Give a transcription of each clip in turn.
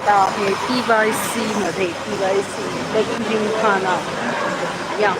आता आहे T Y C मध्ये टी वाय सी लेकिन जिमखाना या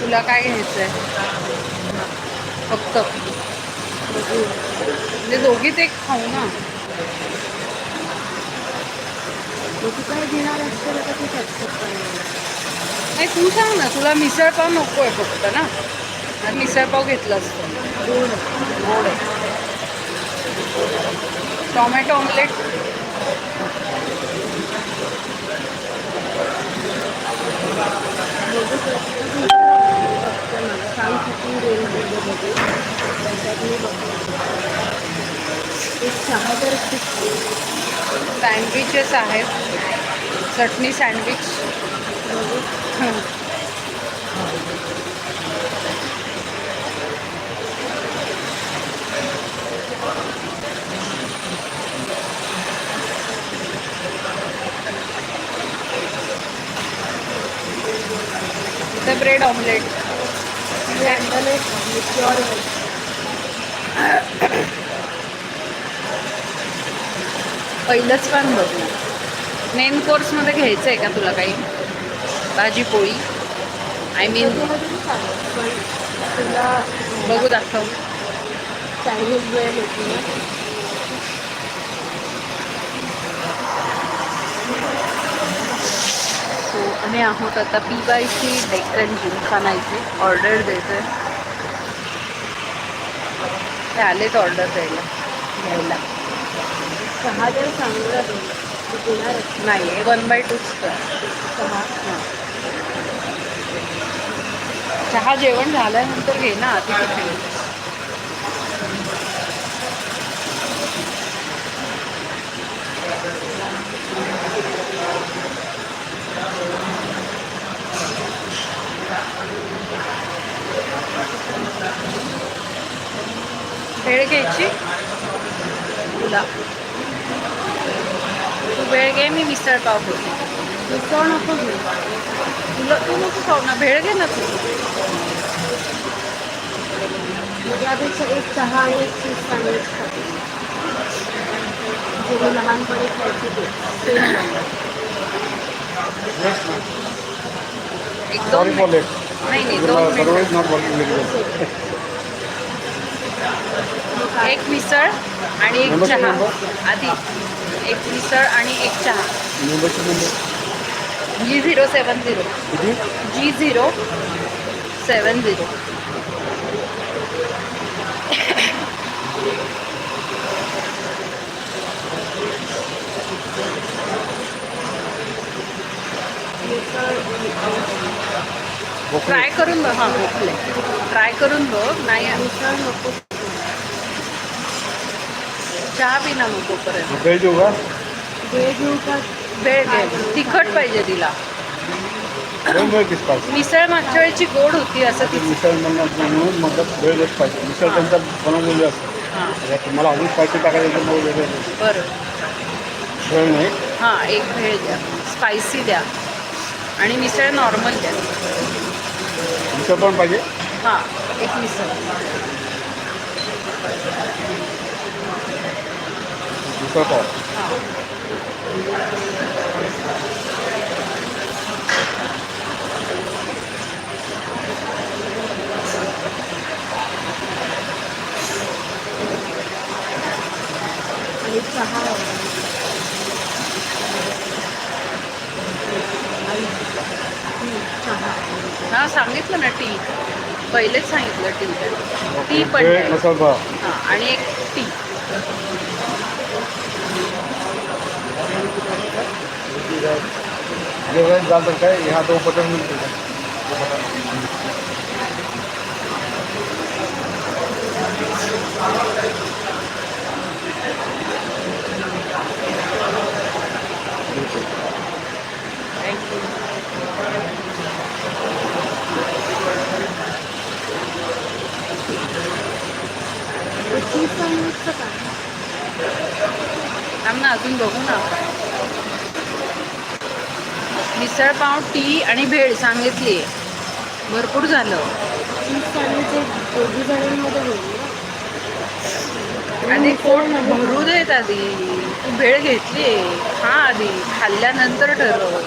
तुला आहे. फक्त. म्हणजे दोघीच एक खाऊ ना. तू काय घेणार असतं का ते करायला? नाही तू सांग ना तुला मिसळपाव नको आहे फक्त ना. आणि मिसळपाव घेतलं असतं. गोड गोड. आहे टॉमॅटो ऑमलेट Thank you. मला किती रेंजमध्ये बघू त्याच्यात मी बघतो एक खूप सँडविचेस आहेत चटणी सँडविच बघू ब्रेड ऑमलेट पहिलंच पण बघ. मेन कोर्समध्ये घ्यायचं आहे का तुला काही? भाजी पोळी आय मीन तुला बघू दाखव. चायनीज वेळ होती ना सो आम्ही आहोत आता P Y C Deccan Gymkhana इथे. ऑर्डर द्यायचं ते आलेत ऑर्डर द्यायला. घ्यायला. चहा जर चांगला नाही वन बाय टूच कर. चहा चहा जेवण झाल्यानंतर घे ना आधी कुठे भेळ घ्यायची तुला तू भेळ घे मी मिसळ पाव घेते मिसळ नको घेऊ तुला तू नको खाऊ ना भेळ घे ना तू म्हणजे यापेक्षा एक चहा आणि एक चीज सँडविच खाते जे मी लहानपणी खायचे ते सेम एक दोन Sorry for मिनिट. late. नाही नाही दोन एक मिसळ आणि एक चहा? आधी. एक मिसळ आणि एक चहा. G zero seven zero G zero seven zero try करून बघ हां. ट्राय करून बघ. नाही मिसळ नको चहा पिना मग तोपर्यंत. भेळ देऊ का वेळ घे तिखट पाहिजे तिला. दोन वेळ किस पाहिजे. मिसळ मागच्या वेळची गोड होती असं ती मिसळ म्हणून मतलब वेळ देत पाहिजे. मिसळ त्यांचा बनवलेली असते. हां. तुम्हाला अजून स्पायसी टाकायचं मग वेगळं नाही. बरं. वेळ नाही. हां एक भेळ द्या. स्पायसी द्या. आणि मिसळ नॉर्मल द्या. मिसळ पण पाहिजे. हां एक मिसळ. पाव हां सांगितलं ना टी. पहिलेच सांगितलं टी. टी पण. मसाला हां आणि एक टी जेवढा जाल तर काय? ह्या तो बटर मिळतो चीज सँडविचचं काय थांब ना अजून बघू ना आपण मिसळ पाव टी आणि भेळ सांगितली. भरपूर झालं. आधी पोट भरू देत आधी. तू भेळ घेतली. हा आधी. खाल्ल्यानंतर ठरव.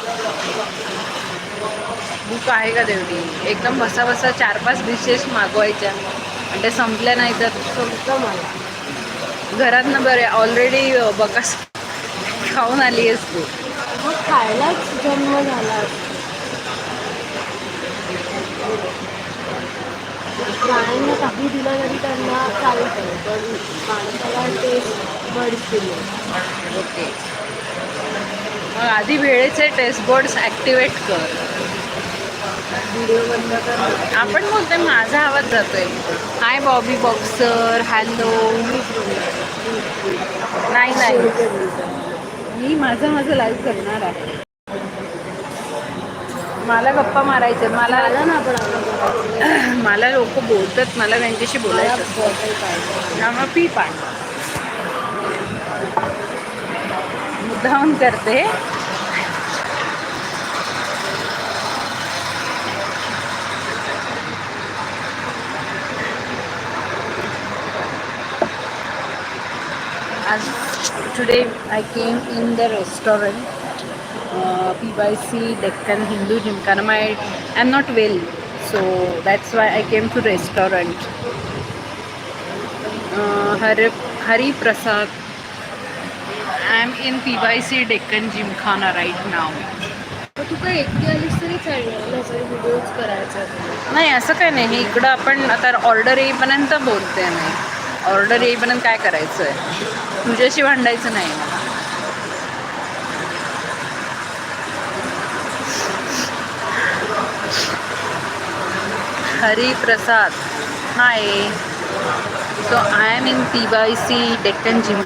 भूक आहे का तेवढी? एकदम बसा बसा चार पाच डिशेस मागवायच्या. आणि ते संपल्या नाही तर. संपतं मला. घरातनं बरे ऑलरेडी बकास खाऊन आली आहेस तू. खायलाच जन्म झाला. प्राण्यांना काही दिलं तरी त्यांना चालतं पण माणसाला टेस्ट बर्ड्स दिले. ओके. मग आधी वेळेचे टेस्ट बोर्ड्स ॲक्टिवेट कर. व्हिडिओ बंद कर आपण बोलतोय माझा आवाज जातोय. हाय बॉबी बॉक्सर हॅलो नाही. नाही. मी माझं माझं लाईव्ह करणार आहे. मला गप्पा मारायचे मला आला ना आपण मला लोक बोलतात मला त्यांच्याशी बोलायचं. पी पाणी मुद्दाहून करते. As today I came in the restaurant uh, PYC Deccan Hindu Gymkhana. My I'm not well, so that's why I came to restaurant. Uh, Hari, Hari Prasad. I'm in PYC Deccan Gymkhana right now. तर तू काय एकटी आलीस तरी चालेल videos करायचा नाही असं काय नाही इकडं आपण आता ऑर्डर येईपर्यंत बोलते मी ऑर्डर येईपर्यंत काय करायचं आहे तुझ्याशी भांडायचं नाही. मला Hari Prasad hi so I am in P Y C Deccan gym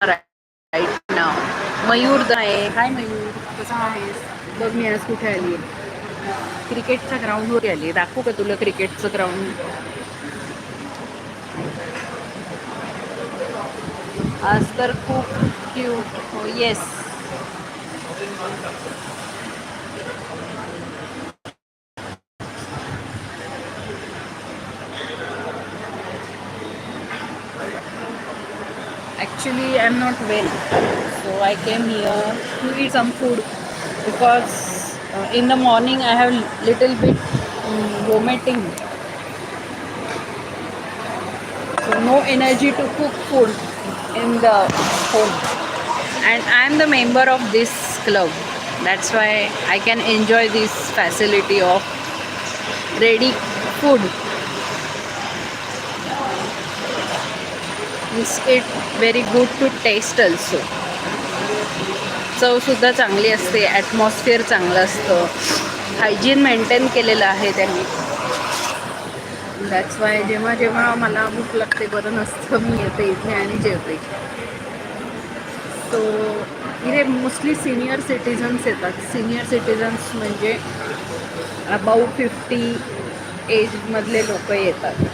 right नाव मयूर आहे हाय मयूर. कसा आहेस? बघ मी आज कुठे आली आहे क्रिकेटच्या ग्राउंडवर आली दाखवू का तुला क्रिकेटचं ग्राउंड आज तर खूप क्यूट हो yes Actually, I'm not well, so I came here to eat some food because uh, in the morning I have little bit um, vomiting, so no energy to cook food In the home. And I am the member of this club. That's why I can enjoy this facility of ready food. Is it very good to taste also. चवसुद्धा चांगली असते atmosphere चांगलं असतं hygiene maintain केलेलं आहे त्यांनी that's why जेव्हा जेव्हा मला भूक लागते बरं नसतं मी येते इथे आणि जेवते. सो इथे मोस्टली सिनियर सिटिझन्स येतात. सिनियर सिटिझन्स म्हणजे अबाऊ फिफ्टी एजमधले लोक येतात.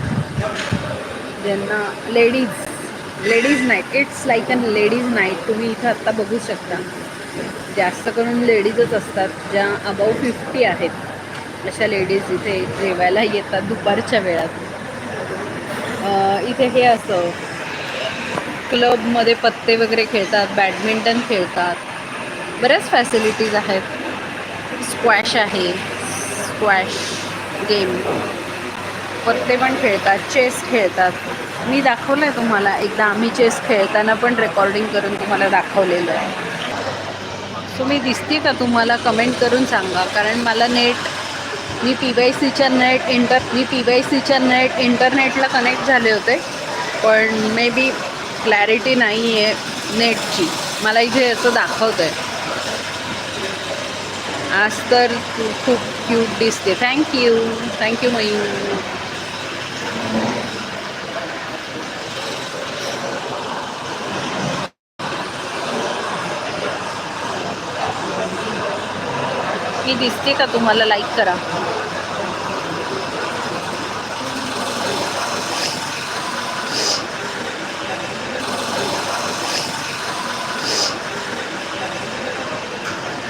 ज्यांना ladies ladies night it's like an ladies night तुम्ही इथं आत्ता बघू शकता. जास्त करून लेडीजच असतात ज्या अबाऊ फिफ्टी आहेत. अशा लेडीज इथे जेवायला येतात दुपारच्या वेळात. इथे हे असं क्लबमध्ये पत्ते वगैरे खेळतात बॅडमिंटन खेळतात. बऱ्याच फॅसिलिटीज आहेत. स्क्वॅश आहे स्क्वॅश गेम पत्ते पण खेळतात चेस खेळतात. मी दाखवलं आहे तुम्हाला एकदा आम्ही चेस खेळताना पण रेकॉर्डिंग करून तुम्हाला दाखवलेलं आहे. सो मी दिसते का तुम्हाला? कमेंट करून सांगा कारण मला नेट मी पी वाय सीच्या नेट इंटर मी पी वाय सीच्या नेट इंटरनेटला कनेक्ट झाले होते. पण मे बी क्लॅरिटी नाही आहे नेटची मला इथे असं दाखवतं आहे आज तर तू खूप क्यूट दिसते. थँक्यू थँक्यू मयूर मी दिसते का तुम्हाला? लाईक करा.